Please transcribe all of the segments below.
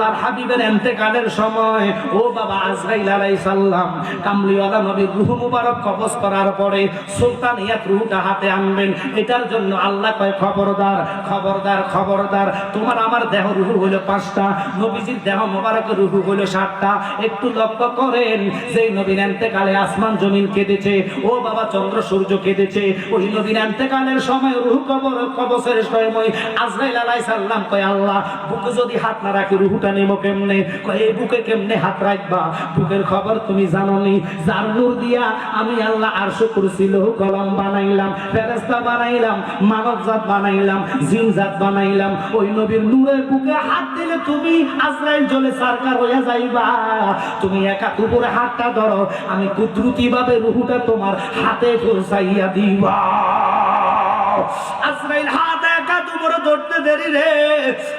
আল্লাহর হাবিবের এন্তেকালের সময়, ও বাবা আজরাইল আলাইহিস সালাম, কামলিওয়ালা নবীর রূহ মুবারক কবজ করার পরে সুলতান ইয়াত রূহটা হাতে আনবেন। এটার জন্য আল্লাহ কয়, খবরদার খবরদার খবরদার, তোমার আমার দেহ রূহ হইল পাঁচটা, নবীজির দেহ মোবারক রূহ হইল সাতটা। একটু লক্ষ্য করেন যে নবীন এন্তেকালে আসমান জমিন কেঁদেছে, ও বাবা চন্দ্র সূর্য কেঁদেছে, ওই নবীন এন্তেকালের সময় রূহ কবর কবসের সময় আজরাইল আলাইহিস সালাম কয়, আল্লাহ, বুকে যদি হাত না রাখি, রুহুটা নেব কেমনে কয় বুকে কেমনে হাত রাখবা? বুকের খবর তুমি জানো নি যার নূর দিয়া আমি আল্লাহ কলম বানাইলাম ফেরেস্তা বানাইলাম, মানব জাত বানাইলাম, জিন জাত বানাইলাম। ওই নবীর নূরের বুকে হাত দিলে তুমি আজরাইল জলে সরকার হইয়া যাইবা। তুমি একা উপরে হাতটা ধরো, আমি কুদরতি ভাবে রুহুটা তোমার হাতে পৌঁছাইয়া দিবা। আজরাইল হাত ধরতে দেরি রে।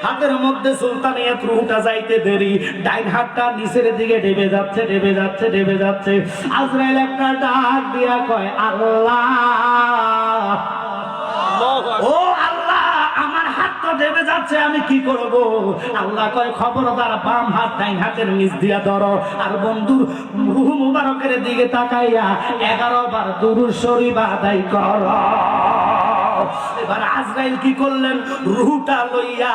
হাতের মধ্যে সুলতানিয়াত রুহটা যাইতে দেরি। ডাইন হাতটা নিচের দিকে ডেবে যাচ্ছে ডেবে যাচ্ছে ডেবে যাচ্ছে। আজরাইল একটা ডাক দিয়া কয় আল্লাহ! ও আল্লাহ আমার হাত তো দেবে যাচ্ছে আমি কি করব? আল্লাহ কয় খবরদার বাম হাত ডাইন হাতের নিচ দিয়া ধরো। আর বন্ধুর রুহ মুবারকের দিকে তাকাইয়া এগারো বার দুরুর শরীফ আদায় কর। এবার আজরাইল কি করলেন? রুহুটা লইয়া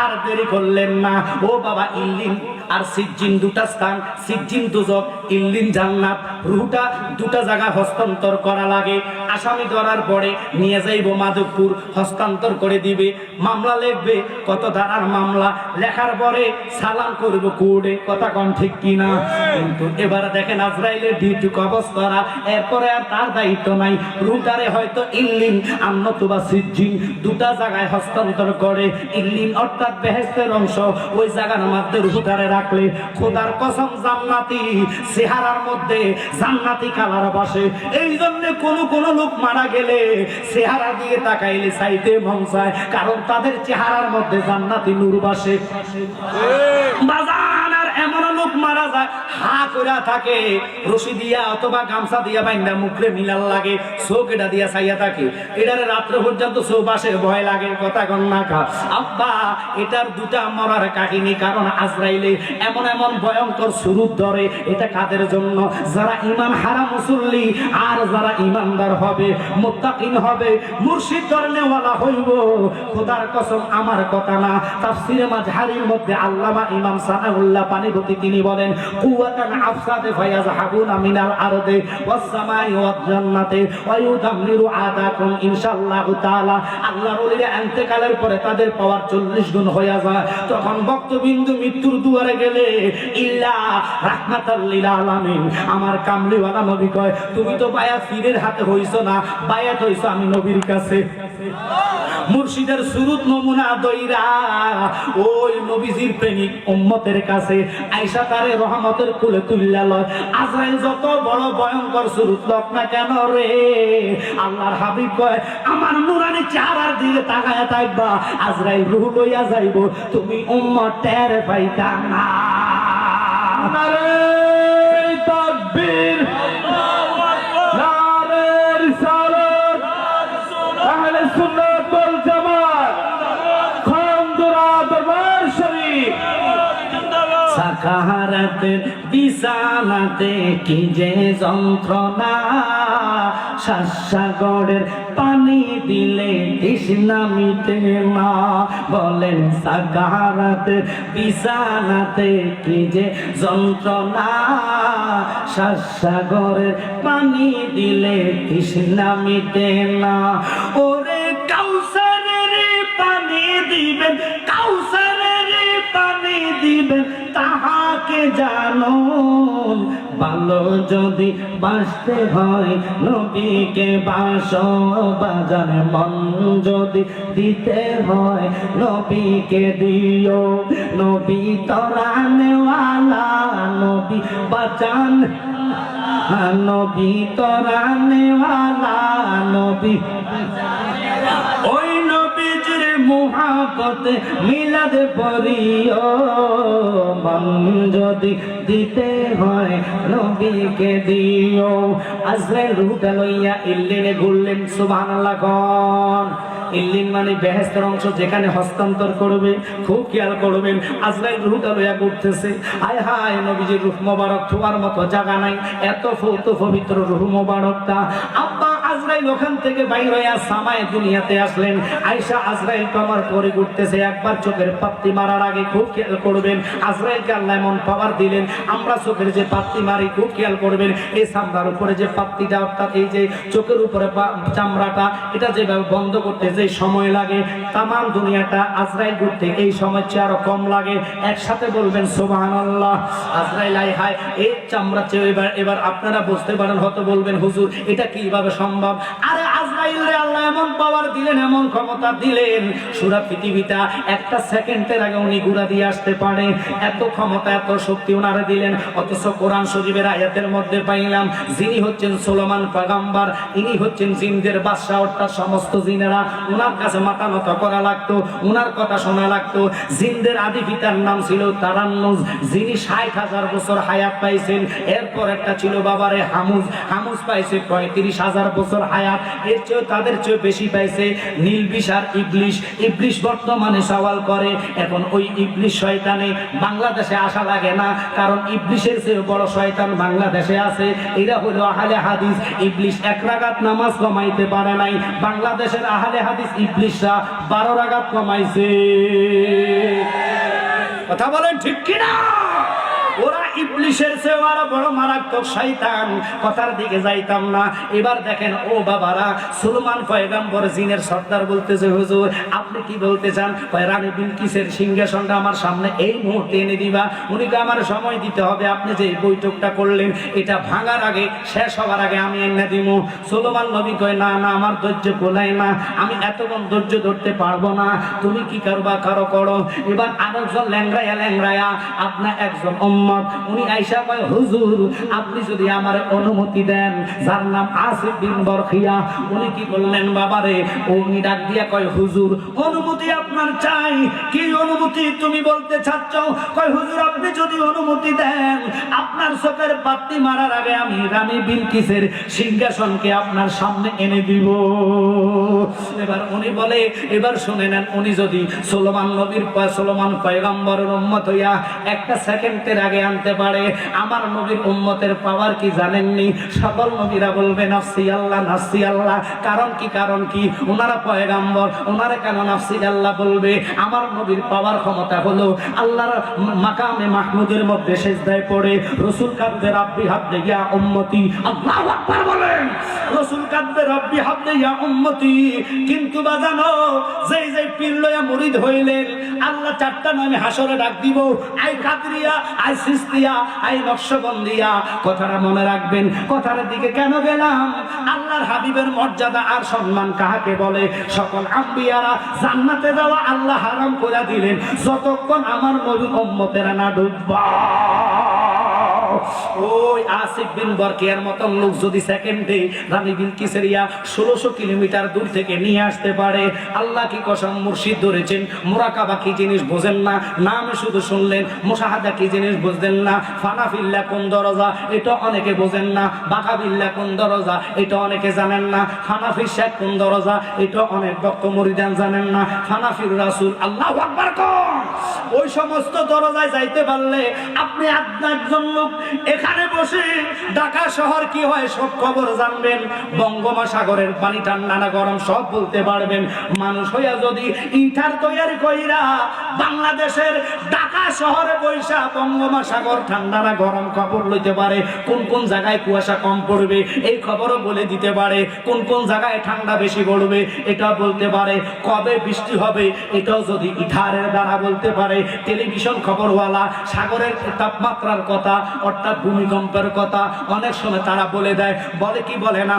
আর দেরি করলেন না। ও বাবা ইল্লিন আর সিজ্জিন দুটা স্থান সিজ্জিন দুজক, ইল্লিন জান্নাত, রুহুটা দুটা জায়গা হস্তান্তর করা লাগে। আসামি ধরার পরে নিয়ে যাইব মাধবপুর, হস্তান্তর করে দিবে। মামলা লিখবে, কত ধারার মামলা, লেখার পরে সালাম করব কোর্টে। কথা কম ঠিক কিনা? কিন্তু এবার দেখেন আজরাইলের ডিউটি কবজ করা এরপরে আর তার দায়িত্ব নাই। রুটারে হয়তো ইল্লিন আন্নতুবা সিজ্জিন দুটা জায়গায় হস্তান্তর করে। ইল্লিন অর্থাৎ বেহেস্তের অংশ, ওই জায়গার মধ্যে রুটারে রাখলে খোদার কসম জান্নাতি চেহারার মধ্যে জান্নাতি কালার বসে। এই জন্য কোন কোন লোক মারা গেলে চেহারা দিয়ে তাকাইলে চাইতে মন চায় কারণ তাদের চেহারার মধ্যে জান্নাতি নূর বসে। লোক মারা যায়, হা কইরা থাকে, রশি দিয়া অথবা গামছা দিয়া বাইন্দা মুখরে মিলাল লাগে, চোখ এটা দিয়া চাইয়া থাকে। এটারে রাত্র পর্যন্ত চৌপাশে ভয় লাগে, কথা কন না খা আব্বা, এটার দুটা মরার কাহিনী, কারণ আজরাইলে এমন এমন ভয়ঙ্কর সুরূপ ধরে, এটা কাদের জন্য? যারা ইমান হারা মুসল্লি, আর যারা ইমানদার হবে, মুত্তাকিন হবে, মুর্শিদ ধরনেওয়ালা হইব, খোদার কসম, আমার কথা না। তাফসিরে মাঝহারির মধ্যে আল্লামা ইমাম সানাউল্লাহ পানিপতি তিনি বলেন কুওয়াতান আফসাদে ফায়াজহাবুনা মিনাল আরদে ওয়াস সামাই ওয়াজ জান্নাতে ওয়া ইউদাম্মিরু আদাকুম ইনশাআল্লাহু তাআলা। আল্লাহর ওলিরা ইন্তেকালের পরে তাদের পাওয়ার 40 গুণ হয়ে যায়। তখন ভক্তবিন্দু মৃত্যুর দুয়ারে গেলে, ইল্লা রাহমাতাল লিল আলামিন আমার কামলিওয়ালা নবী কয়, তুমি তো বায়াত পীরের হাতে হইছো না বায়াত হইছো আমি নবীর কাছে। মুর্শিদের সুরুত নমুনা দইরা। ওই নবীজির প্রেমিক উম্মতের কাছে আয়সা তারে রহমতের কুলে তুল্লা লয়। আজরাইল যত বড় ভয়ঙ্কর সুরুত লোক না কেন রে? আল্লাহর হাবিব কয়, আমার নুরানি চেহারার দিকে তাকায়া থাকবা। আজরাইল রুহ লইয়া যাইব। তুমি উম্মত টের পাইতা না সাকারাতের বিছানাতে কি যে যন্ত্রণা? শাসাগরের পানি দিলে তৃষ্ণা মিটে না। বলেন, সাকারাতের বিছানাতে কি যে যন্ত্রণা? শাসাগরের পানি দিলে তৃষ্ণা মিটে না। ওরে কাউসারের পানি দিবেন জানো, ভালো যদি বাঁচতে হয়, নবীকে বাস বাজার মন যদি দিতে হয়, নবীকে দিও। নবী তরা নেওয়ালা নবী বাঁচান। নবী তরা নেওয়ালা নবী নবীজির মুহাবতে মিলাদ পড়িও। মন যদি দিতে হয় নবীকে দিও। আজরাইল রুটা লইয়া ইল্লিনে ঘুরলেন, সুবহানাল্লাহ কোন। ইল্লিন মানে বেহেস্তের অংশ যেখানে হস্তান্তর করবে, খুব খেয়াল করবেন, আজরাইল রুহটা লইয়া করতেছে আয় হায়, নবীজির রুহ মোবারক ছোঁয়ার মতো জায়গা নাই। এত ফৌত পবিত্র রুহ মোবারকটা। আব্বা আজরাইল ওখান থেকে বাইর হইয়া সামায় দুনিয়াতে আসলেন। আয়সা আজরাইল কমার পরে ঘুরতেছে, একবার চোখের পাত্তি মারার আগে খুব খেয়াল করবেন। আজরাইলকে আল্লাহ এমন পাওয়ার দিলেন, আমরা চোখের যে পাত্তি মারি খুব খেয়াল করবেন। এই চামড়ার উপরে যে পাত্তিটা অর্থাৎ এই যে চোখের উপরে চামড়াটা, এটা যেভাবে বন্ধ করতে যে সময় লাগে তাম দুনিয়াটা আজরাইল ঘুরতে এই সময় চেয়ে আরও কম লাগে। একসাথে বলবেন সোবাহান আল্লাহ আজরাইল আই হায়, এই চামড়া চেয়ে এবার এবার আপনারা বুঝতে পারেন, হয়তো বলবেন, হুজুর, এটা কীভাবে সম্ভব? আরে আজরাইল রে আল্লাহ, এমন পাওয়ার দিলেন, এমন ক্ষমতা দিলেন। সুরা পৃথিবীটা একটা সেকেন্ডের আগে উনি গুড়া দিয়ে আসতে পারে। এত ক্ষমতা, এত শক্তি ওনারে দিলেন। অথচ কোরআন শরীফের আয়াতের মধ্যে পাইলাম, যিনি হচ্ছেন সোলোমান পাগাম্বার ইনি হচ্ছেন জিনদের বাদশাহ, অর্থাৎ সমস্ত জিনেরা। ওনার কাছে মাথা নত করা লাগতো ওনার কথা শোনা লাগতো। জিনদের আদি পিতার নাম ছিল তারান্নুজ, যিনি ষাট হাজার বছর হায়াত পাইছেন। এরপর একটা ছিল বাবারে হামুজ হামুজ পাইছে পঁয়ত্রিশ হাজার বছর হায়াত, এর চেয়ে তাদের চেয়ে বেশি পাইছে নীলবিষ আর ইবলিশ। ইবলিশ বর্তমানে সওয়াল করে, এখন ওই ইবলিশ শয়তানে বাংলাদেশে আসা লাগে না, কারণ ইবলিশের চেয়ে বড় শয়তান বাংলাদেশে আছে। এরা হলো আহলে হাদিস। ইবলিশ এক রাগাত নামাজ কমাইতে পারে নাই। বাংলাদেশের আহলে হাদিস ইবলিশরা বারো রাগাত কমাইছে। কথা বলেন ঠিক কিনা? ওরা ইবলিশের চেয়েও আরও বড় মারাত্মক শয়তান। কথার দিকে যাইতাম না। এবার দেখেন ও বাবারা সুলমান পয়গাম্বর জিনের সর্দার বলতেছে হুজুর আপনি কি বলতে চান? কয় রানী বিলকিসের সিংহাসনটা আমার সামনে এই মুহূর্তে এনে দিবা। উনি কয়, আমার সময় দিতে হবে। আপনি যে বৈঠকটা করলেন এটা ভাঙার আগে শেষ হওয়ার আগে আমি এনে দিব সুলমান নবী কয় না না আমার ধৈর্য গোলায় না। আমি এতক্ষণ ধৈর্য ধরতে পারব না। তুমি কি কারবা কারও করো? এবার আরেকজন ল্যাংরায়া ল্যাংরায়া আপনার একজন উম্মত উনি আইসা কয়, হুজুর, আপনি যদি আমার অনুমতি দেন, যার নাম আসিফ বিন বরখিয়া। উনি কি বললেন, বাবারে? উনি ডাক দিয়া কয়, হুজুর, অনুমতি আপনার চাই। কি অনুমতি তুমি বলতে চাচ্ছ? কয়, হুজুর, আপনি যদি অনুমতি দেন, আপনার চোখের বাতি মারার আগে আমি রানী বিলকিসের সিংহাসনকে আপনার সামনে এনে দিব। এবার উনি বলে, এবার শুনে নেন, উনি যদি সোলোমান নবীর সোলোমান পয়গম্বরের উম্মত হইয়া একটা সেকেন্ডের আগে আনতে পারে। আমার নবীর উম্মতের পাওয়ার কি জানেননি? সকল নবীরা বলবে, নাফসি আল্লাহ নাফসি আল্লাহ। কারণ কি কারণ কি? ওনারা পয়গাম্বর। ওনারা কেন নাফসি আল্লাহ বলবে? আমার নবীর পাওয়ার ক্ষমতা হলো আল্লাহর মাকামে মাহমুদের মধ্যে সেজদায় পড়ে। রসুল কাঁদবে, রাব্বি হাবদে ইয়া উম্মতি। আল্লাহু আকবার বলেন, রসুল কাঁদবে, রব্বি হাবদে ইয়া উম্মতি। কিন্তু বাজানো যেই যেই পীর মুরিদ হইলেন, আল্লাহ চারটা নামে হাসরে ডাক দিব। আই কাদরিয়া আই সিস্তিয়া আই নকশবন্দিয়া কথাটা মনে রাখবেন, কথার দিকে কেন গেলাম? আল্লাহর হাবিবের মর্যাদা আর সম্মান কাহাকে বলে? সকল আম্বিয়ারা জান্নাতে যাওয়া আল্লাহ হারাম করে দিলেন, যতক্ষণ আমার নবী উম্মতেরা না ডুববা। ওই আসিফ বিন বরকিয়ার মতন লোক যদি সেকেন্ডে রানী বিলকিসের ইয়া ষোলোশো কিলোমিটার দূর থেকে নিয়ে আসতে পারে। আল্লাহ কি কসম মুর্শিদ ধরেছেন, মোরাকাবা কি জিনিস বোঝেন না, নাম শুধু শুনলেন, মোশাহাদা কি জিনিস বুঝলেন না, ফানাফিল্লা কোন দরজা, এটা অনেকে বোঝেন না বাকাবিল্লা কোন দরজা, এটা অনেকে জানেন না ফানাফির শেখ কোন দরজা, এটা অনেক বক্ত মরিদান জানেন না ফানাফির রাসুল আল্লাহ ওই সমস্ত দরজায় যাইতে পারলে আপনি আপনার লোক এখানে বসে ঢাকা শহর কি হয় সব খবর জানবেন। বঙ্গোপসাগরের পানি ঠান্ডা গরম, সব বলতে পারবেন। মানুষ হইয়া যদি ইটার তৈরি কইরা বাংলাদেশের ঢাকা শহরে বৈশা বঙ্গোপসাগর ঠান্ডা না গরম খবর লইতে পারে। কোন কোন জায়গায় কুয়াশা কম পড়বে, এই খবরও বলে দিতে পারে। কোন কোন জায়গায় ঠান্ডা বেশি পড়বে এটা বলতে পারে। কবে বৃষ্টি হবে, এটাও যদি ইথারের দ্বারা বলতে পারে। টেলিভিশন খবরওয়ালা, সাগরের তাপমাত্রার কথা, অর্থাৎ ভূমিকম্পের কথা। অনেক সময় তারা বলে দেয়, বলে কি বলে না?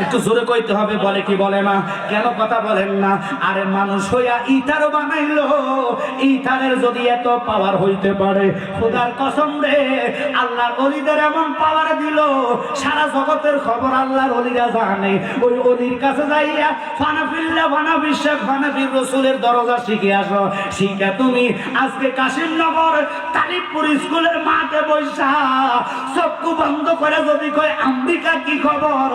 একটু জোরে কইতে হবে, বলে কি বলে না? কেন কথা বলেন না? আরে মানুষ হইয়া ইটারও বানাইলো ইটারের যদি এত পাওয়ার হইতে পারে, খোদার কসম রে, আল্লাহর অলিদের এমন পাওয়ার দিল, সারা জগতের খবর আল্লাহর অলিরা জানে। ওই অলির কাছে যাইয়া ফানাফিল্লা ফানা বিশ্বাস ফানাফির রসুলের দরজা শিখে আসো। শিখে তুমি আজকে কাশিমনগর তালিবপুর স্কুলের মাঠে বৈশা চক্ষু বন্ধ করে যদি কয় আমেরিকা কি খবর?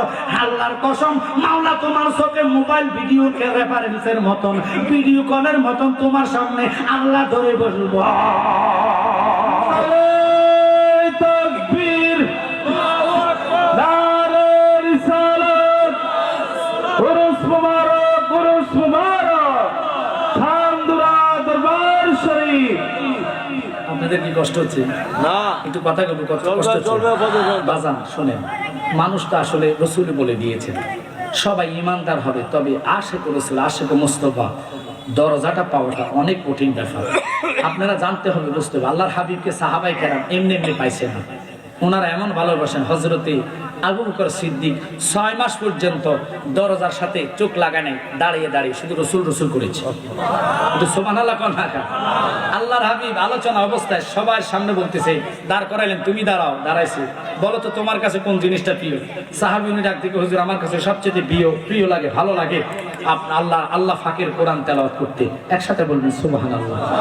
আল্লাহর কসম, মাওলা তোমার চোখে মোবাইল ভিডিও রেফারেন্সের মতন ভিডিও কলের মতন তোমার সামনে আল্লাহ ধরে বসবো তাকবীর আপনাদের কি কষ্ট হচ্ছে? না। একটু কথা বলব। বাজান শোনেন আসলে রসুল বলে দিয়েছেন। সবাই ইমানদার হবে তবে আশেক রসুল আশেক মোস্তফা দরজাটা পাওয়াটা অনেক কঠিন ব্যাপার। আপনারা জানতে হবে বুঝতে হবে আল্লাহর হাবিবকে সাহাবাই কেরাম এমনি এমনি পাইছে না। ওনারা এমন ভালোবাসেন হজরতে আবু বকর সিদ্দিক, ছয় মাস পর্যন্ত দরজার সাথে চোখ লাগায় নাই দাঁড়িয়ে দাঁড়িয়ে শুধু রসুল রসুল করেছে। সোমান আল্লাহ কন্যা আল্লাহর হাবিব আলোচনা অবস্থায় সবার সামনে বলতেছে, দাঁড় করাইলেন, তুমি দাঁড়াও, দাঁড়াইছি। বলো তো তোমার কাছে কোন জিনিসটা প্রিয়? সাহাবি উনি ডাক থেকে হুজুর, আমার কাছে সবচেয়ে প্রিয় প্রিয় লাগে, ভালো লাগে। আপ- আল্লাহ আল্লাহ ফাঁকের কোরআন তেলাওয়াত করতে। একসাথে বলবেন সুবাহান আল্লাহ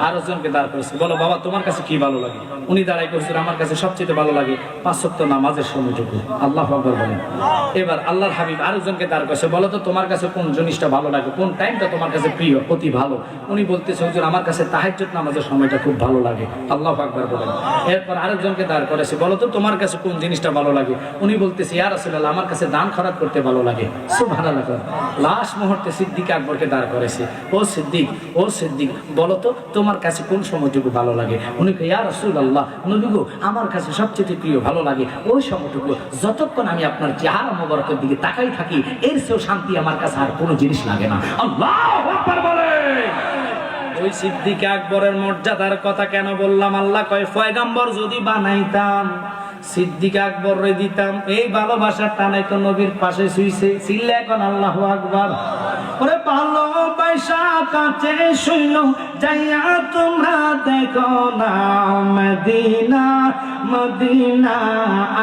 আরও জনকে দাঁড় করেছে। বলো, বাবা, তোমার কাছে কি ভালো লাগে? উনি দাঁড়াই হুজুর আমার কাছে সবচেয়ে ভালো লাগে পাঁচ সপ্তাহ নামাজের সময়টুকু আল্লাহ আকবর বলেন। এবার আল্লাহর হাবিব আরেকজনকে দাঁড় করেছে। বলো তো, তোমার কাছে কোন জিনিসটা ভালো লাগে? কোন টাইমটা তোমার কাছে প্রিয়, অতি ভালো? উনি বলতেছে, হুজুর, আমার কাছে তাহাজ্জুদ নামাজের সময়টা খুব ভালো লাগে। আল্লাহ আকবর বলেন। এরপর আরেকজনকে দাঁড় করেছে। বলো তো, তোমার কাছে কোন জিনিসটা ভালো লাগে? উনি বলতেছে, ইয়া রাসূলুল্লাহ, আমার কাছে দান খরাত করতে ভালো লাগে। সুবহানাল্লাহ। লাস্ট মুহূর্তে সিদ্দিক আকবরকে দাঁড় করেছে। ও সিদ্দিক ও সিদ্দিক, বলো তো, তোমার কাছে কোন সময়টুকু ভালো লাগে? উনি কে ইয়া রাসূলুল্লাহ নবী গো আমার কাছে সবচেয়ে প্রিয়, ভালো লাগে। ওই সময়টুকু, যতক্ষণ আমি আপনার চেহারা মোবারকের দিকে তাকাই থাকি, এর চেয়েও শান্তি আমার কাছে আর কোনো জিনিস লাগে না। আল্লাহ ওই সিদ্দিক আকবরের মর্যাদার কথা কেন বললাম? আল্লাহ কয়, পয়গাম্বর যদি বানাইতাম সিদ্দিক আকবর রে দিতাম। এই ভালোবাসার টানে তো নবীর পাশে শুইছে। ছিলে এখন আল্লাহ আকবর। ওরে ভালোবাসা কাছে শুইল, যাইয়া তোমরা দেখো না মদিনা মদিনা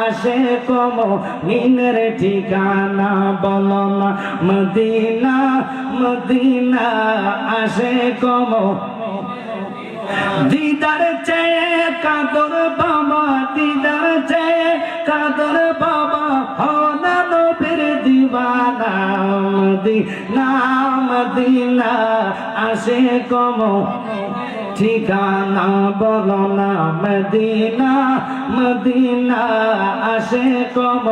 আসে কম নিনের ঠিকানা বলো না, মদিনা মদিনা আসে কম। দিদার চেয়ে কাদর কাদর বাবা হনা নবীর দিবানা মদিনা মদিনা, আসে কম। ঠিকানা বলো না, মদিনা মদিনা, আসে কম।